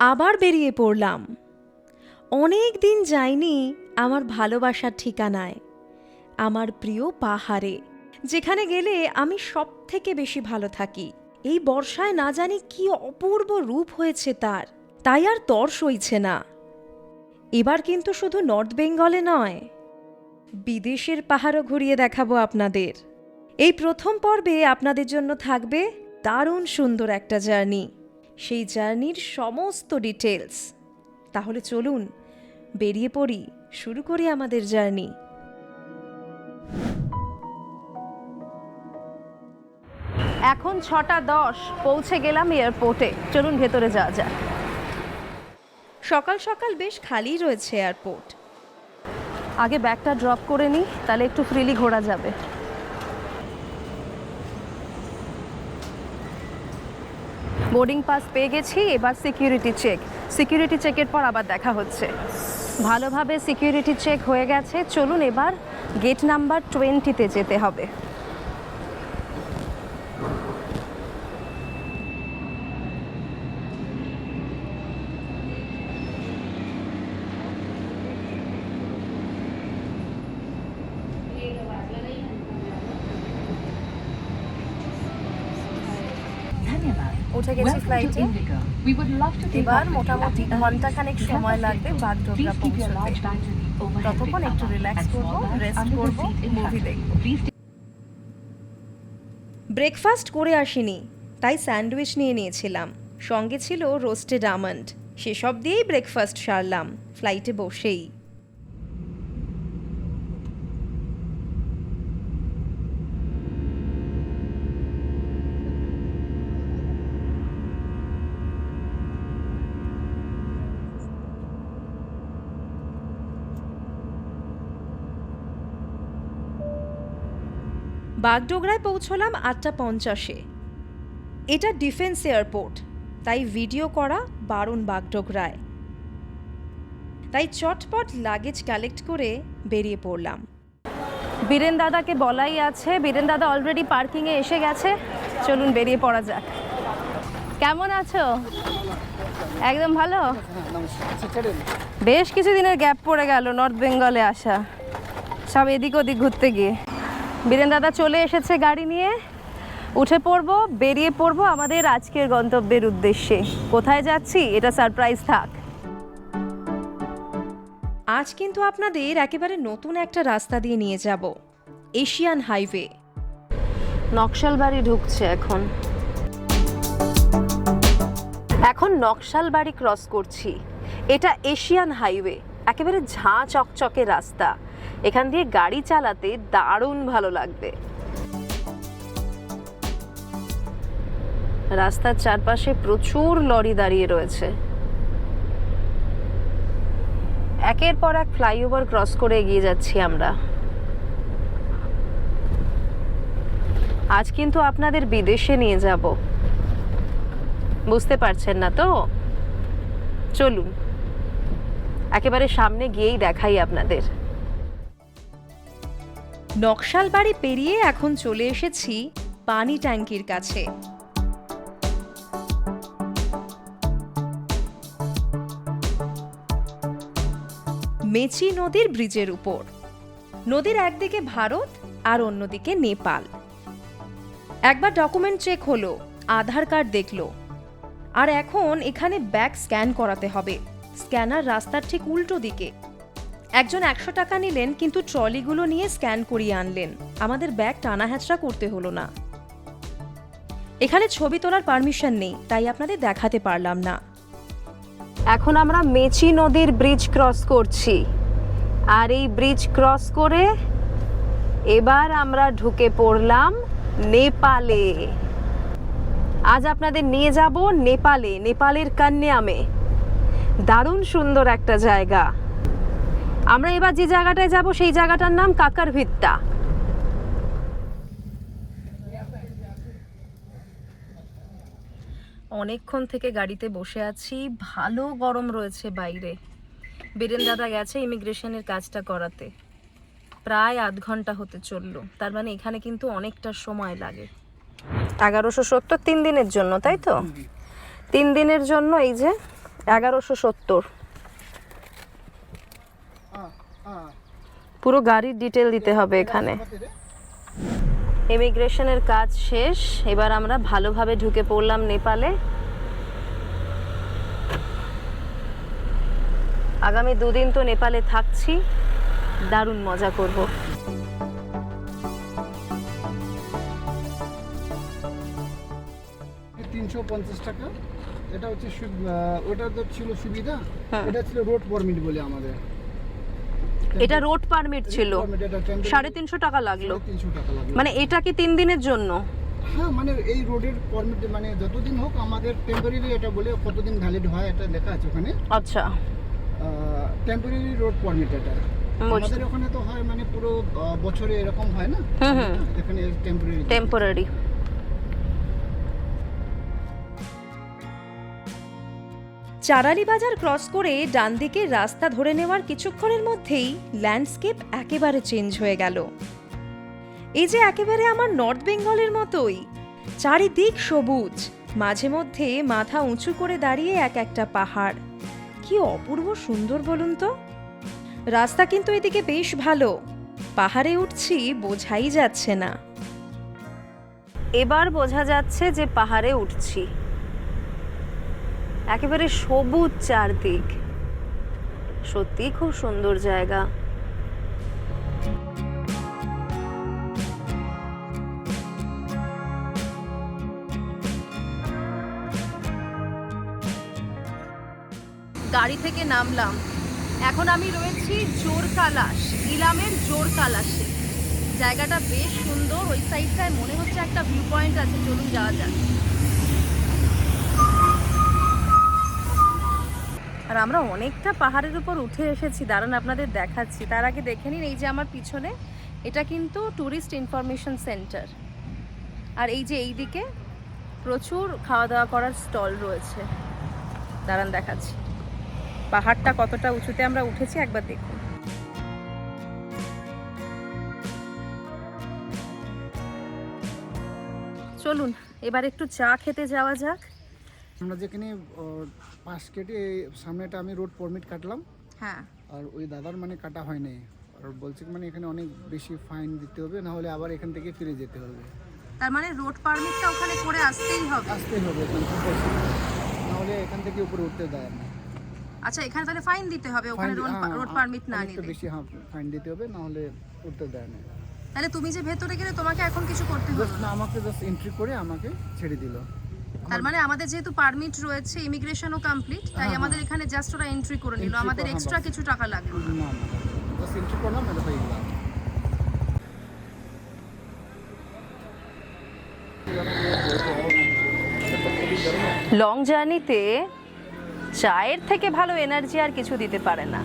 আবার বেরিয়ে পড়লাম। অনেক দিন যাইনি আমার ভালোবাসার ঠিকানায়, আমার প্রিয় পাহাড়ে, যেখানে গেলে আমি সব থেকে বেশি ভালো থাকি। এই বর্ষায় না জানি কি অপূর্ব রূপ হয়েছে তার, তাই আর তর সইছে না। এবার কিন্তু শুধু নর্থ বেঙ্গলে নয়, বিদেশের পাহাড়ও ঘুরিয়ে দেখাবো আপনাদের। এই প্রথম পর্বে আপনাদের জন্য থাকবে দারুণ সুন্দর একটা জার্নি। সেই জার্নির সমস্ত ডিটেলস তাহলে চলুন, বেরিয়ে পড়ি, শুরু করি আমাদের জার্নি। এখন ছটা দশ, পৌঁছে গেলাম এয়ারপোর্টে চলুন ভেতরে যাওয়া যাক। সকাল সকাল বেশ খালি রয়েছে এয়ারপোর্ট আগে ব্যাগটা ড্রপ করে নিই, তাহলে একটু ফ্রিলি ঘোরা যাবে। বোর্ডিং পাস পেয়ে গেছি, এবার সিকিউরিটি চেক। সিকিউরিটি চেকের পর আবার দেখা হচ্ছে। ভালোভাবে সিকিউরিটি চেক হয়ে গেছে। চলুন এবার গেট নাম্বার টোয়েন্টিতে যেতে হবে। উঠে গেছি ফ্লাইটে এবার মোটামুটি ঘন্টাখানেক সময় লাগবে বাগডোগরা পৌঁছতে। ততক্ষণ একটু রিল্যাক্স করব রেস্ট করব মুভি দেখব। ব্রেকফাস্ট করে আসিনি তাই স্যান্ডউইচ নিয়ে নিয়েছিলাম। সঙ্গে ছিল রোস্টেড আমন্ড সেসব দিয়েই ব্রেকফাস্ট সারলাম। ফ্লাইটে বসেই। বাগডোগরায় পৌঁছলাম আটটা পঞ্চাশে। এটা ডিফেন্স এয়ারপোর্ট, তাই ভিডিও করা বারণ বাগডোগরায়। তাই চটপট লাগেজ কালেক্ট করে বেরিয়ে পড়লাম। বীরেন দাদাকে বলাই আছে, বীরেন দাদা অলরেডি পার্কিংয়ে এসে গেছে, চলুন বেরিয়ে পড়া যাক। কেমন আছো? একদম ভালো? বেশ কিছুদিনের গ্যাপ পড়ে গেল নর্থ বেঙ্গলে আসা। সব এদিক ওদিক ঘুরতে গিয়ে। বীরেন দাদা চলে এসেছে গাড়ি নিয়ে। উঠে পড়ব বেরিয়ে পড়ব আমাদের আজকের গন্তব্যের উদ্দেশ্যে। কোথায় যাচ্ছি? এটা সারপ্রাইজ থাক। আজ কিন্তু আপনাদের একেবারে নতুন একটা রাস্তা দিয়ে নিয়ে যাব এশিয়ান হাইওয়ে। নকশালবাড়ি ঢুকছে এখন। এখন নকশাল বাড়ি ক্রস করছি। এটা এশিয়ান হাইওয়ে একেবারে ঝাঁ চকচকে রাস্তা। এখান দিয়ে গাড়ি চালাতে দারুণ ভালো লাগবে। রাস্তার চারপাশে প্রচুর লরি দাঁড়িয়ে রয়েছে। একের পর এক ফ্লাইওভার ক্রস করে এগিয়ে যাচ্ছি আমরা। আজ কিন্তু আপনাদের বিদেশে নিয়ে যাব। বুঝতে পারছেন না তো? চলুন। একেবারে সামনে গিয়েই দেখাই আপনাদের। নকশাল বাড়ি পেরিয়ে এখন চলে এসেছি পানি ট্যাঙ্কির কাছে। মেচি নদীর ব্রিজের উপর। নদীর একদিকে ভারত আর অন্যদিকে নেপাল। একবার ডকুমেন্ট চেক হলো, আধার কার্ড দেখল। আর এখন এখানে ব্যাগ স্ক্যান করাতে হবে। স্ক্যানার রাস্তার ঠিক উল্টো দিকে। একজন একশো টাকা নিলেন, কিন্তু ট্রলিগুলো নিয়ে স্ক্যান করিয়ে আনলেন। আমাদের ব্যাগ টানা হ্যাচড়া করতে হলো না। এখানে ছবি তোলার পারমিশন নেই, তাই আপনাদের দেখাতে পারলাম না। এখন আমরা মেচি নদীর ব্রিজ ক্রস করছি। আর এই ব্রিজ ক্রস করে এবার আমরা ঢুকে পড়লাম নেপালে। আজ আপনাদের নিয়ে যাব নেপালে, নেপালের কান্যামে। দারুণ সুন্দর একটা জায়গা। আমরা এবার যে জায়গাটায় যাব, সেই জায়গাটার নাম কাকার ভিত্তা অনেকক্ষণ থেকে গাড়িতে বসে আছি, ভালো গরম রয়েছে বাইরে। বীরেন দাদা গেছে ইমিগ্রেশনের কাজটা করাতে। প্রায় আধ ঘণ্টা হতে চলল, তার মানে এখানে কিন্তু অনেকটা সময় লাগে। এগারোশো সত্তর তিন দিনের জন্য, তাই তো? তিন দিনের জন্য এই যে এগারোশো সত্তর। পুরো গাড়ির ডিটেল দিতে হবে এখানে। ইমিগ্রেশনের কাজ শেষ এবার আমরা ভালোভাবে ঢুকে পড়লাম নেপালে। আগামী দুদিন তো নেপালে থাকছি দারুণ মজা করব। তিনশো পঞ্চাশ টাকা। এটা হচ্ছে ওটা তো ছিল সুবিধা হ্যাঁ। এটা ছিল রোড পারমিট বলে আমাদের। এটা রোড পারমিট ছিল। সাড়ে তিনশো টাকা লাগল। মানে এটা কি তিন দিনের জন্য? হ্যাঁ মানে এই রোডের পারমিট মানে যতদিন হোক আমাদের টেম্পোরারি এটা বলে কতদিন ভ্যালিড হয় এটা লেখা আছে ওখানে। আচ্ছা। টেম্পোরারি রোড পারমিট এটা। আমাদের ওখানে তো হয় মানে পুরো বছরে এরকম হয় না? এখানে টেম্পোরারি টেম্পোরারি চারালি বাজার ক্রস করে ডান দিকে রাস্তা ধরে নেওয়ার কিছুক্ষণের মধ্যেই ল্যান্ডস্কেপ একেবারে চেঞ্জ হয়ে গেল। এই যে একেবারে আমার নর্থ বেঙ্গলের মতোই, চারিদিক সবুজ, মাঝে মধ্যে মাথা উঁচু করে দাঁড়িয়ে এক একটা পাহাড়। কি অপূর্ব সুন্দর বলুন তো। রাস্তা কিন্তু এদিকে বেশ ভালো, পাহাড়ে উঠছি বোঝাই যাচ্ছে না। এবার বোঝা যাচ্ছে যে পাহাড়ে উঠছি। একেবারে সবুজ চারদিক। সত্যি খুব সুন্দর জায়গা। গাড়ি থেকে নামলাম। এখন আমি রয়েছি জোর কালাস ইলামের জোর কালাসে জায়গাটা বেশ সুন্দর, ওই সাইডটায় মনে হচ্ছে একটা ভিউ পয়েন্ট আছে, চলুন যাওয়া যাক। আর আমরা অনেকটা পাহাড়ের উপর উঠে এসেছি। দাঁড়ান আপনাদের দেখাচ্ছি। তার আগে দেখে নিন, এই যে আমার পিছনে, এটা কিন্তু ট্যুরিস্ট ইনফরমেশন সেন্টার আর এই যে এই দিকে প্রচুর খাওয়া দাওয়া করার স্টল রয়েছে। দাঁড়ান দেখাচ্ছি। পাহাড়টা কতটা উঁচুতে আমরা উঠেছি, একবার দেখুন। চলুন, এবার একটু চা খেতে যাওয়া যাক। আমরা যেখানে পাশ কেটে সামনেটা আমি রোড পারমিট কাটলাম। হ্যাঁ। আর ওই দাদার মানে কাটা হয় নাই। আর বলছে মানে এখানে অনেক বেশি ফাইন দিতে হবে না হলে আবার এখান থেকে ফিরে যেতে হবে। তার মানে রোড পারমিটটা ওখানে করে আসতেই হবে। আসতেই হবে থেকে। নাহলে এখান থেকে উপরে উঠতে দেয় না। আচ্ছা এখানে তাহলে ফাইন দিতে হবে ওখানে হ্যাঁ, রোড পারমিট না অনেকটা নিলে। বেশি হ্যাঁ ফাইন দিতে হবে না হলে উঠতে দেয় না। তাহলে তুমি যে ভেতরে গেলে তোমাকে এখন কিছু করতে হলো জাস্ট না আমাকে জাস্ট এন্ট্রি করে আমাকে ছেড়ে দিল। তার মানে আমাদের যেহেতু পারমিট রয়েছে ইমিগ্রেশনও কমপ্লিট তাই হ্যাঁ, আমাদের এখানে জাস্ট ওরা এন্ট্রি করে নিল। আমাদের এক্সট্রা কিছু টাকা লাগল না না না জাস্ট এন্ট্রি করলাম এটা হয়ে গেল। লং জার্নিতে চায়ের থেকে ভালো এনার্জি আর কিছু দিতে পারে না।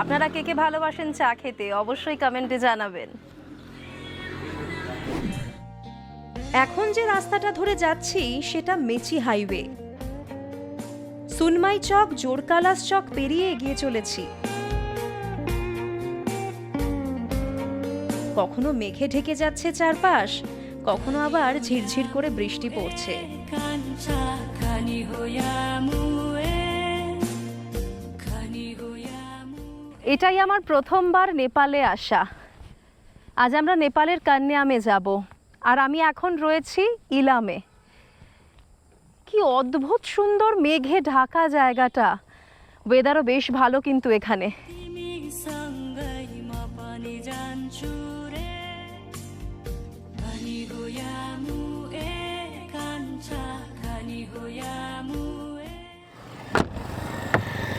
আপনারা কে কে ভালোবাসেন চা খেতে অবশ্যই কমেন্টে জানাবেন। এখন যে রাস্তাটা ধরে যাচ্ছি, সেটা মেচি হাইওয়ে। সুনমাই চক, জোরকালাস চক পেরিয়ে এগিয়ে চলেছি। কখনো মেঘে ঢেকে যাচ্ছে চারপাশ, কখনো আবার ঝিরঝির করে বৃষ্টি পড়ছে। এটাই আমার প্রথমবার নেপালে আসা। আজ আমরা নেপালের কান্যামে যাব। আর আমি এখন রয়েছি ইলামে। কি অদ্ভুত সুন্দর মেঘে ঢাকা জায়গাটা। ওয়েদারও বেশ ভালো কিন্তু এখানে।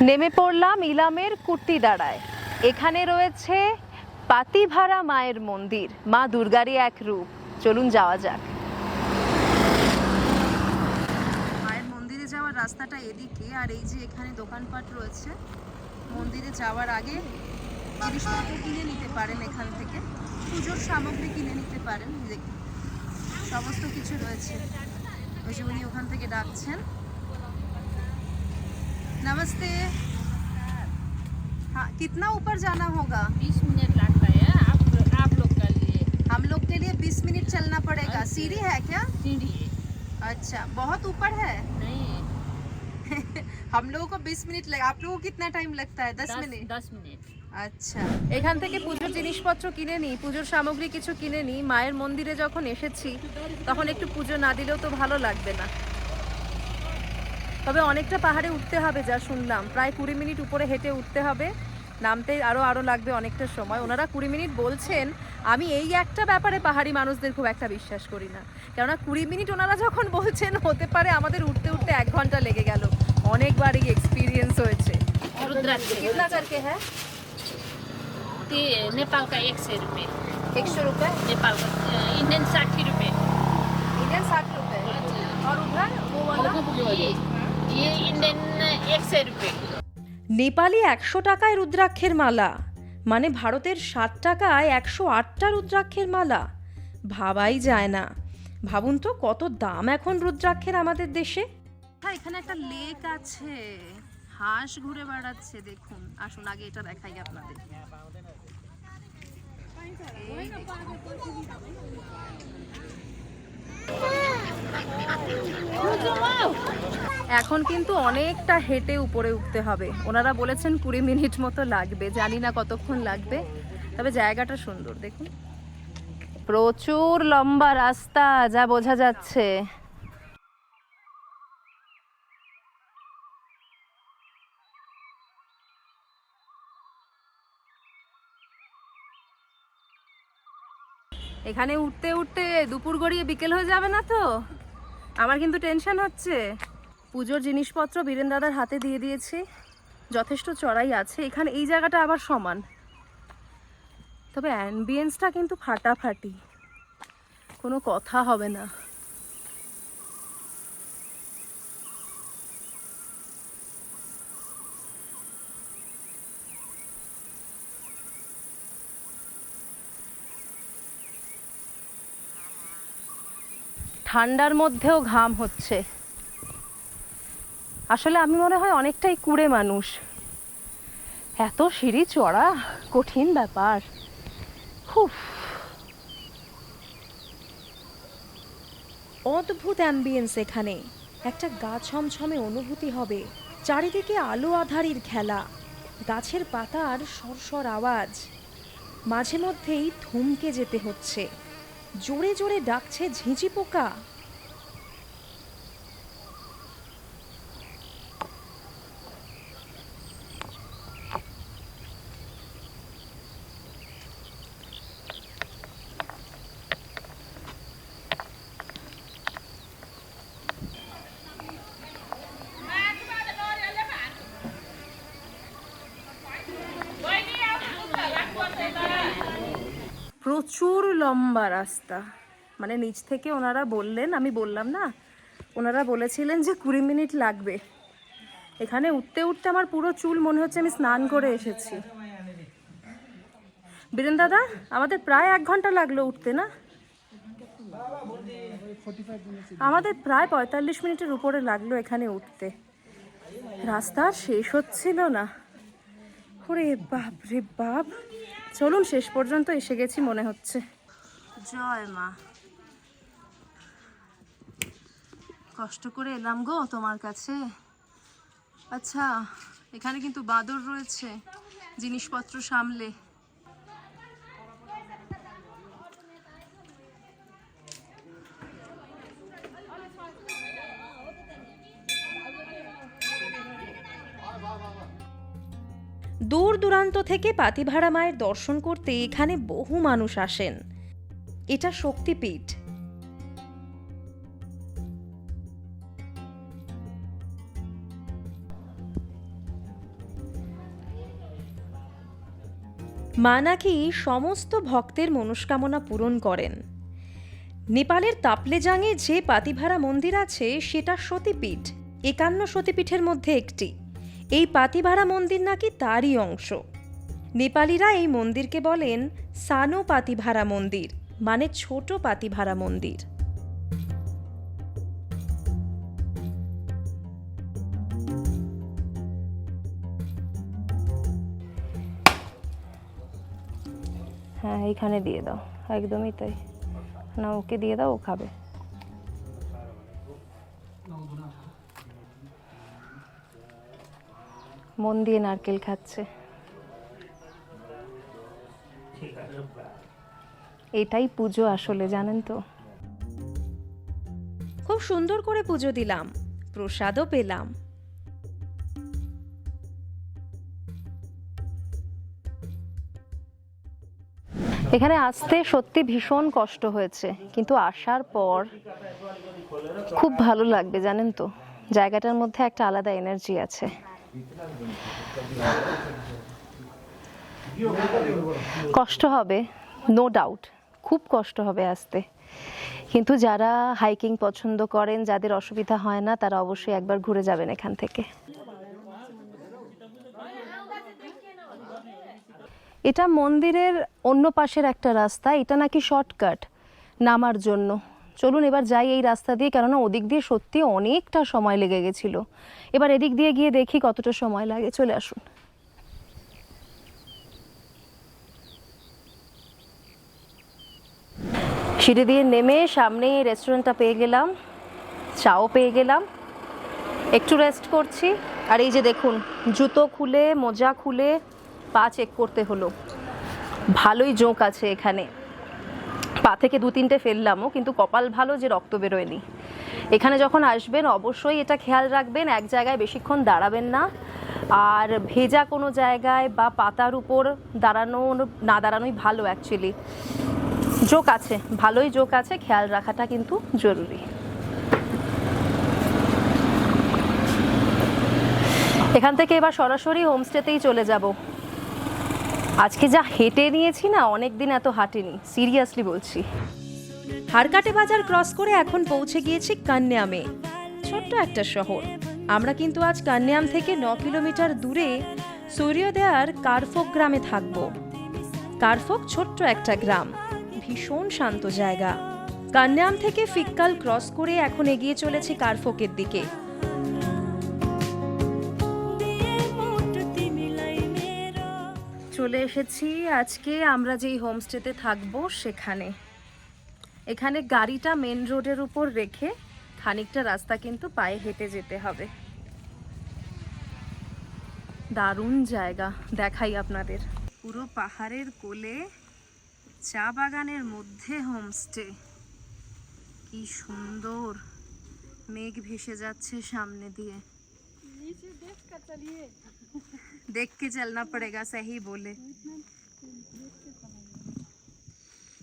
নেমে পড়লাম ইলামের কুর্তি দাঁড়ায়। এখানে রয়েছে পাতিভারা মায়ের মন্দির মা দুর্গারই এক রূপ। চলুন যাওয়া যাক মায়ের মন্দিরে যাওয়ার রাস্তাটা এদিকে আর এই যে এখানে দোকানপাট রয়েছে মন্দিরে যাওয়ার আগে জিনিসপত্র কিনে নিতে পারেন এখান থেকে পুজোর সামগ্রী কিনে নিতে পারেন দেখুন সমস্ত কিছু রয়েছে ওই যে উনি ওখান থেকে ডাকছেন नमस्ते हाँ कितना ऊपर जाना होगा बीस मिनट के लिए 20 मिनट चलना पड़ेगा सीढ़ी है क्या सीढ़ी अच्छा बहुत ऊपर है नहीं हम लोगों को 20 मिनट लगा आप लोगों को कितना टाइम लगता है 10 दस मिनट दस मिनट আচ্ছা এখান থেকে পুজোর জিনিসপত্র কিনে নিই পুজোর সামগ্রী কিছু কিনে নিই মায়ের মন্দিরে যখন এসেছি তখন একটু পুজো না দিলেও তো ভালো লাগবে না তবে অনেকটা পাহাড়ে উঠতে হবে যা শুনলাম প্রায় কুড়ি মিনিট উপরে হেঁটে উঠতে হবে নামতে আরও আরও লাগবে অনেকটা সময় ওনারা কুড়ি মিনিট বলছেন আমি এই একটা ব্যাপারে পাহাড়ি মানুষদের খুব একটা বিশ্বাস করি না কেননা কুড়ি মিনিট ওনারা যখন বলছেন হতে পারে আমাদের উঠতে উঠতে এক ঘন্টা লেগে গেল অনেকবার এই এক্সপিরিয়েন্স হয়েছে रुद्राक्ष कितना करके है ते नेपाल का एक सौ रुपये एक सौ रुपये नेपाल का अ, इंडियन साठी रुपये इंडियन साठ रुपए और उधर वो वाला ये ये इंडियन एक सौ रुपये নেপালি একশো টাকায় রুদ্রাক্ষের মালা। মানে ভারতের ষাট টাকায় একশো আটটা রুদ্রাক্ষের মালা। ভাবাই যায় না। ভাবুন তো, কত দাম এখন রুদ্রাক্ষের আমাদের দেশে? হ্যাঁ এখানে একটা লেক আছে। হাঁস ঘুরে বেড়াচ্ছে, দেখুন। আসুন, আগে এটা দেখাই আপনাদের এই দেখুন। এখন কিন্তু অনেকটা হেঁটে উপরে উঠতে হবে। ওনারা বলেছেন কুড়ি মিনিট মতো লাগবে, জানি না কতক্ষণ লাগবে, তবে জায়গাটা সুন্দর, দেখুন। প্রচুর লম্বা রাস্তা, যা বোঝা যাচ্ছে। এখানে উঠতে উঠতে দুপুর গড়িয়ে বিকেল হয়ে যাবে না তো? আমার কিন্তু টেনশন হচ্ছে। পুজোর জিনিসপত্র বীরেন দাদার হাতে দিয়ে দিয়েছি। যথেষ্ট চড়াই আছে। এখানে এই জায়গাটা আবার সমান। তবে অ্যাম্বিয়েন্সটা কিন্তু ফাটাফাটি। কোনো কথা হবে না। ঠান্ডার মধ্যেও ঘাম হচ্ছে। আসলে আমি মনে হয় অনেকটাই কুড়ে মানুষ। এত সিঁড়ি চড়া, কঠিন ব্যাপার। হুফ। অদ্ভুত অ্যাম্বিয়েন্স এখানে। একটা গা ছমছমে অনুভূতি হবে। চারিদিকে আলো আধারির খেলা। গাছের পাতার সরসর আওয়াজ। মাঝে মধ্যেই থমকে যেতে হচ্ছে। জোরে জোরে ডাকছে ঝিঁঝি পোকা প্রচুর লম্বা রাস্তা। মানে নিচ থেকে ওনারা বললেন, আমি বললাম, না, ওনারা বলেছিলেন যে কুড়ি মিনিট লাগবে। এখানে উঠতে উঠতে আমার পুরো চুল মনে হচ্ছে আমি স্নান করে এসেছি। বীরেন দাদা, আমাদের প্রায় এক ঘণ্টা লাগল উঠতে, না? আমাদের প্রায় পঁয়তাল্লিশ মিনিটের উপরে লাগল এখানে উঠতে। রাস্তা শেষ হচ্ছিল না। ওরে বাপ রে বাপ! চলুন, শেষ পর্যন্ত এসে গেছি মনে হচ্ছে। জয় মা। কষ্ট করে এলাম গো তোমার কাছে। আচ্ছা এখানে কিন্তু বাদর রয়েছে, জিনিসপত্র সামলে। দূর দূরান্ত থেকে পাতিভাড়া মায়ের দর্শন করতে এখানে বহু মানুষ আসেন। এটা শক্তিপীঠ। মা নাকি সমস্ত ভক্তের মনস্কামনা পূরণ করেন। নেপালের তাপলেজাংয়ে যে পাতিভাড়া মন্দির আছে, সেটা সতীপীঠ, একান্ন সতীপীঠের মধ্যে একটি। এই পাতিভাড়া মন্দির নাকি তারই অংশ। নেপালিরা এই মন্দিরকে বলেন সানো পাতিভারা মন্দির। মানে ছোট পাতিভাড়া মন্দির। হ্যাঁ এইখানে দিয়ে দাও। একদমই তাই। না ওকে দিয়ে দাও ও খাবে। মন দিয়ে নারকেল খাচ্ছে। এটাই পুজো আসলে জানেন তো। খুব সুন্দর করে পুজো দিলাম প্রসাদও পেলাম। এখানে আসতে সত্যি ভীষণ কষ্ট হয়েছে কিন্তু আসার পর খুব ভালো লাগবে জানেন তো। জায়গাটার মধ্যে একটা আলাদা এনার্জি আছে। কষ্ট হবে নো ডাউট খুব কষ্ট হবে আসতে। কিন্তু যারা হাইকিং পছন্দ করেন, যাদের অসুবিধা হয় না, তারা অবশ্যই একবার ঘুরে যাবেন এখান থেকে। এটা মন্দিরের অন্য পাশের একটা রাস্তা, এটা নাকি শর্টকাট নামার জন্য। চলুন এবার যাই এই রাস্তা দিয়ে, কেননা ওদিক দিয়ে সত্যি অনেকটা সময় লেগে গেছিল। এবার এদিক দিয়ে গিয়ে দেখি কতটা সময় লাগে, চলে আসুন। সিঁড়ি দিয়ে নেমে সামনে রেস্টুরেন্টটা পেয়ে গেলাম, চাও পেয়ে গেলাম, একটু রেস্ট করছি। আর এই যে দেখুন, জুতো খুলে, মোজা খুলে, পা চেক করতে হলো। ভালোই জোঁক আছে এখানে। পা থেকে দু তিনটে ফেললামও, কিন্তু কপাল ভালো যে রক্ত বেরোয়নি। এখানে যখন আসবেন, অবশ্যই এটা খেয়াল রাখবেন, এক জায়গায় বেশিক্ষণ দাঁড়াবেন না। আর ভেজা কোনো জায়গায় বা পাতার উপর দাঁড়ানো না দাঁড়ানোই ভালো অ্যাকচুয়ালি জোক আছে, ভালোই জোক আছে, খেয়াল রাখাটা কিন্তু জরুরি। এখান থেকে এবার সরাসরি হোমস্টেতেই চলে যাব। আজকে যা হেঁটে নিয়েছি না অনেক দিন এত হাঁটিনি, সিরিয়াসলি বলছি। হারকাটে বাজার ক্রস করে এখন পৌঁছে গিয়েছি কান্যামে। ছোট্ট একটা শহর। আমরা কিন্তু আজ কান্যাম থেকে ন কিলোমিটার দূরে সূর্যোদয়ার কারফোক গ্রামে থাকব। কারফোক ছোট্ট একটা গ্রাম। ভীষণ শান্ত জায়গা। কান্যাম থেকে ফিক্কাল ক্রস করে এখন এগিয়ে চলেছি কারফোকের দিকে। চলে এসেছি আজকে আমরা যেই হোমস্টেতে থাকব সেখানে। এখানে গাড়িটা মেন রোডের উপর রেখে খানিকটা রাস্তা কিন্তু পায়ে হেঁটে যেতে হবে। দারুণ জায়গা, দেখাই আপনাদের। পুরো পাহাড়ের কোলে চা বাগানের মধ্যে হোমস্টে কি সুন্দর মেঘ ভেসে যাচ্ছে সামনে দিয়ে देख के चलना पड़ेगा सही बोले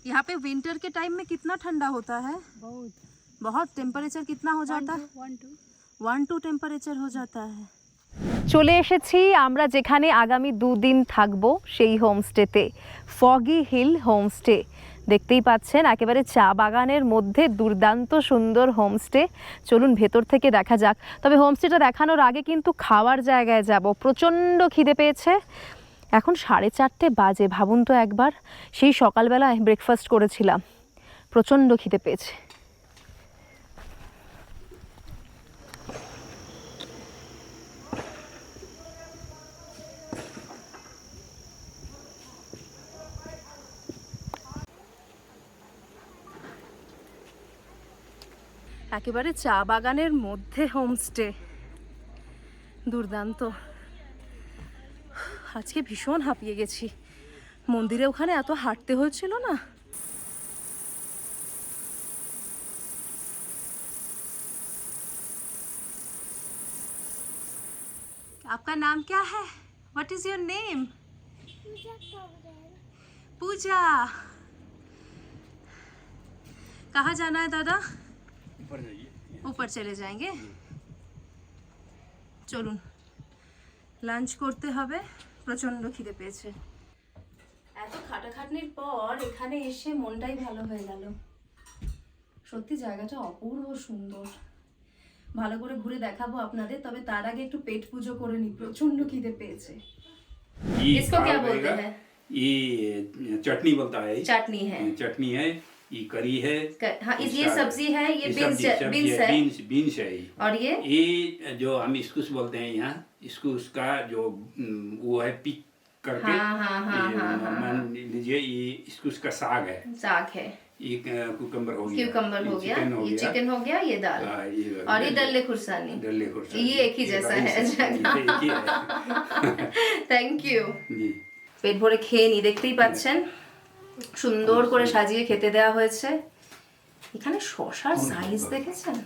यहाँ पे विंटर के टाइम में कितना ठंडा होता है बहुत बहुत टेम्परेचर कितना हो जाता है ওয়ান টু টেম্পারেচার হয়ে যাতা है চলে এসেছি আমরা যেখানে আগামী দুদিন থাকব, সেই হোমস্টেতে, ফগি হিল হোমস্টে। দেখতেই পাচ্ছেন, একেবারে চা বাগানের মধ্যে দুর্দান্ত সুন্দর হোমস্টে। চলুন ভেতর থেকে দেখা যাক। তবে হোমস্টেটা দেখানোর আগে কিন্তু খাওয়ার জায়গায় যাব। প্রচণ্ড খিদে পেয়েছে। এখন সাড়ে চারটে বাজে, ভাবুন তো একবার। সেই সকালবেলায় ব্রেকফাস্ট করেছিলাম। প্রচণ্ড খিদে পেয়েছে। একেবারে চা বাগানের মধ্যে হোমস্টে দুর্দান্ত আজকে ভীষণ হাঁপিয়ে গেছি মন্দিরে ওখানে এত হাঁটতে হয়েছিল না आपका नाम क्या है what is your name Pooja कहाँ जाना है दादा ऊपर चले जाएंगे চলুন লাঞ্চ করতে হবে প্রচণ্ড খিদে পেয়েছে এত খাটাখাটনির পর এখানে এসে মনটাই ভালো হয়ে গেল সত্যি জায়গাটা অপূর্ব সুন্দর ভালো করে ঘুরে দেখাবো আপনাদের তবে তার আগে একটু পেট পুজো করে নি প্রচণ্ড খিদে পেয়েছে ये इसको दाल क्या बोलते रहेगा। हैं? ये चटनी बोलता है चटनी है चटनी है ये करी है क- हाँ इस- ये इसका- सब्जी है ये ये बीन्स सब्जी- सब्जी बीन्स है बीन्स बीन्स है ये। और ये ये जो हम इसकुस बोलते हैं यहाँ इसकुस का जो हम्म, वो है पिक करके हाँ, हाँ, हाँ, ये हाँ, हाँ, मान लीजिए ये इसकुस का साग है साग है ये कुकम्बर हो गया क्यूकम्बर हो गया चिकन हो ये गया चिकन हो गया ये दाल हाँ, ये और ये डल्ले खुरसानी डल्ले खुरसानी ये एक ही जैसा भाई है से- ये एक ही है থ্যাংক ইউ जी পেট ভরে খেয়ে নি দেখতেই পাচ্ছেন সুন্দর করে সাজিয়ে খেতে দেওয়া হয়েছে। এখানে শশার সাইজ দেখেছেন?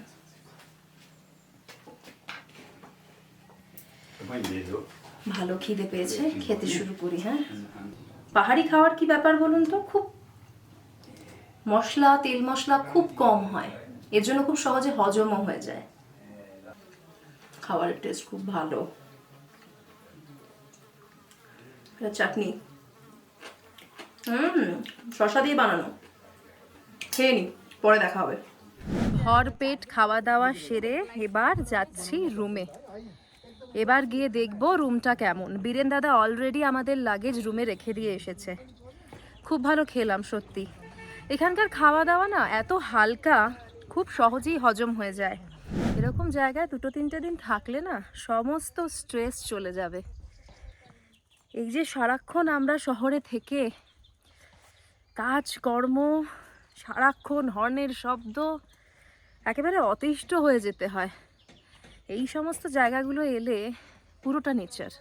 ভালো খিদে পেয়েছে খেতে শুরু করি হ্যাঁ? হ্যাঁ? পাহাড়ি খাওয়ার কি ব্যাপার বলুন তো? খুব মশলা তেল মশলা খুব কম হয়। এর জন্য খুব সহজে হজমও হয়ে যায়। খাবারের টেস্ট খুব ভালো। চাটনি। হুম শশা দিয়ে বানানো। খেয়ে নি, পরে দেখা হবে। ভর পেট খাওয়া দাওয়া সেরে এবার যাচ্ছি রুমে। এবার গিয়ে দেখব রুমটা কেমন। বীরেন দাদা অলরেডি আমাদের লাগেজ রুমে রেখে দিয়ে এসেছে। খুব ভালো খেলাম, সত্যি। এখানকার খাওয়া দাওয়া না এত হালকা, খুব সহজেই হজম হয়ে যায়। এরকম জায়গায় দুটো তিনটে দিন থাকলে না সমস্ত স্ট্রেস চলে যাবে। এই যে সারাক্ষণ আমরা শহরে থেকে কাজকর্ম, সারাক্ষণ হর্নের শব্দ, একেবারে অতিষ্ঠ হয়ে যেতে হয়। এই সমস্ত জায়গাগুলো এলে পুরোটা নেচার।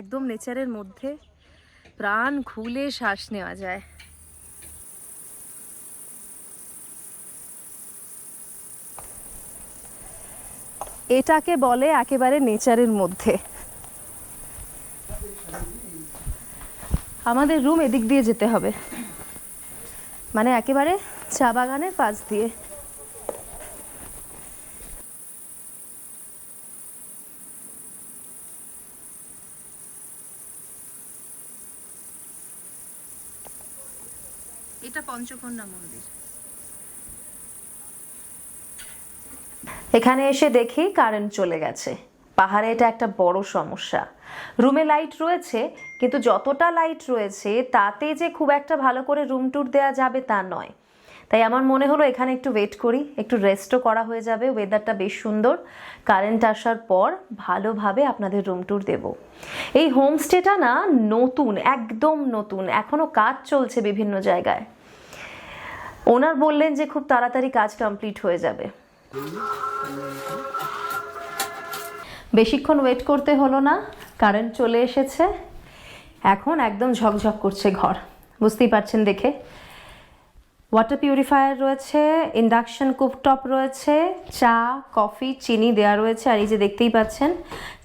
একদম নেচারের মধ্যে প্রাণ খুলে শ্বাস নেওয়া যায়। এটাকে বলে একেবারে নেচারের মধ্যে। আমাদের রুম এদিক দিয়ে যেতে হবে। মানে একেবারে চা বাগানের পাশ দিয়ে। এটা পঞ্চকন্যা মন্দির। এখানে এসে দেখি কারেন্ট চলে গেছে। পাহাড়ে এটা একটা বড় সমস্যা। রুমে লাইট রয়েছে, কিন্তু যতটা লাইট রয়েছে, তাতে যে খুব একটা ভালো করে রুম ট্যুর দেওয়া যাবে তা নয়। তাই আমার মনে হলো এখানে একটু ওয়েট করি, একটু রেস্টও করা হয়ে যাবে ওয়েদারটা বেশ সুন্দর। কারেন্ট আসার পর ভালোভাবে আপনাদের রুম ট্যুর দেব। এই হোমস্টেটা না নতুন, একদম নতুন, এখনও কাজ চলছে বিভিন্ন জায়গায়। ওনার বললেন যে খুব তাড়াতাড়ি কাজ কমপ্লিট হয়ে যাবে। বেশিক্ষণ ওয়েট করতে হলো না কারেন্ট চলে এসেছে। এখন একদম ঝকঝক করছে ঘর, বুঝতেই পারছেন দেখে। ওয়াটার পিউরিফায়ার রয়েছে ইন্ডাকশন কুকটপ রয়েছে, চা কফি চিনি দেওয়া রয়েছে, আর এই যে দেখতেই পাচ্ছেন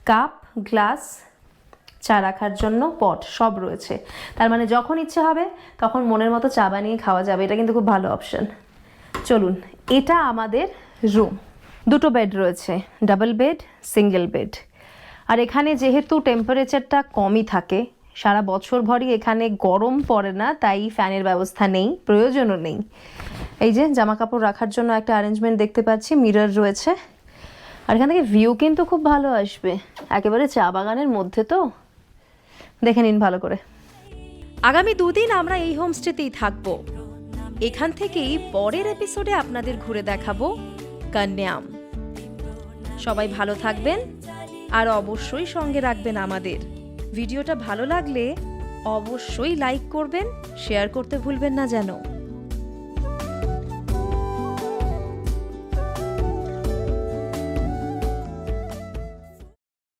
কাপ গ্লাস চা রাখার জন্য পট সব রয়েছে। তার মানে যখন ইচ্ছে হবে, তখন মনের মতো চা বানিয়ে খাওয়া যাবে, এটা কিন্তু খুব ভালো অপশন চলুন, এটা আমাদের রুম দুটো বেড রয়েছে ডাবল বেড সিঙ্গেল বেড আর এখানে যেহেতু টেম্পারেচারটা কমই থাকে, সারা বছর ভরই এখানে গরম পড়ে না, তাই ফ্যানের ব্যবস্থা নেই, প্রয়োজনও নেই। এই যে জামা কাপড় রাখার জন্য একটা অ্যারেঞ্জমেন্ট দেখতে পাচ্ছি মিরর রয়েছে। আর এখান থেকে ভিউ কিন্তু খুব ভালো আসবে, একেবারে চা বাগানের মধ্যে তো। দেখে নিন ভালো করে। আগামী দুদিন আমরা এই হোমস্টেতেই থাকব। এখান থেকেই পরের এপিসোডে আপনাদের ঘুরে দেখাবো। কন্যাম সবাই ভালো থাকবেন আর অবশ্যই সঙ্গে রাখবেন আমাদের। ভিডিওটা ভালো লাগলে অবশ্যই লাইক করবেন, শেয়ার করতে ভুলবেন না যেন।